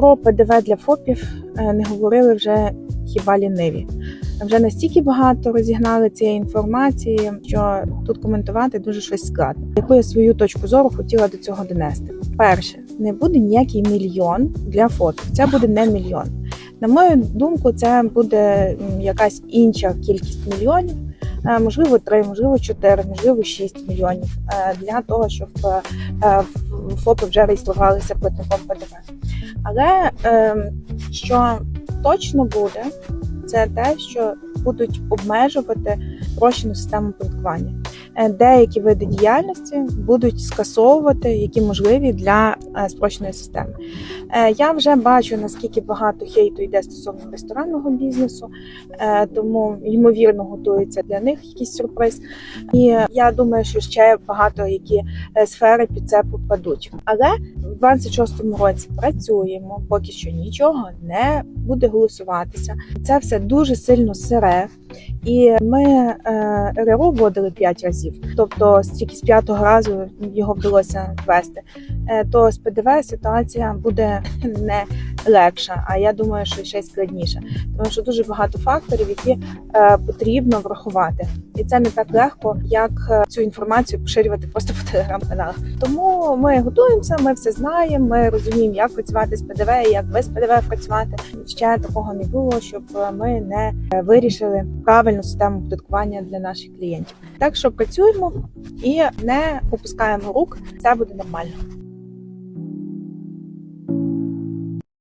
Про ПДВ для ФОПів е, не говорили вже хіба ліниві. Вже настільки багато розігнали цієї інформації, що тут коментувати дуже щось складно. Яку я свою точку зору хотіла до цього донести? Перше, не буде ніякий мільйон для ФОПів. Це буде не мільйон. На мою думку, це буде якась інша кількість мільйонів. Е, Можливо, три, можливо, чотири, можливо, шість мільйонів е, для того, щоб ФОПи вже реєструвалися платником ПДВ. Але е, що точно буде, це те, що будуть обмежувати спрощену систему оподаткування. Е, Деякі види діяльності будуть скасовувати, які можливі для е, спрощеної системи. Е, Я вже бачу наскільки багато хейту йде стосовно ресторанного бізнесу, тому ймовірно готується для них якийсь сюрприз. І я думаю, що ще багато які сфери під це попадуть. Але в 26-му році працюємо, поки що нічого не буде голосуватися. Це все дуже сильно сире. І ми е, РРО вводили 5 разів, тобто стільки з п'ятого разу його вдалося ввести. Е, то з ПДВ ситуація буде не легша, а я думаю, що ще й складніша, тому що дуже багато факторів, які е, потрібно врахувати, і це не так легко, як е, цю інформацію поширювати просто по телеграм-каналах. Тому ми готуємося, ми все знаємо. Ми розуміємо, як працювати з ПДВ, як без ПДВ працювати. Ще такого не було, щоб ми не е, вирішили правильну систему оподаткування для наших клієнтів. Так що працюємо і не опускаємо рук, це буде нормально.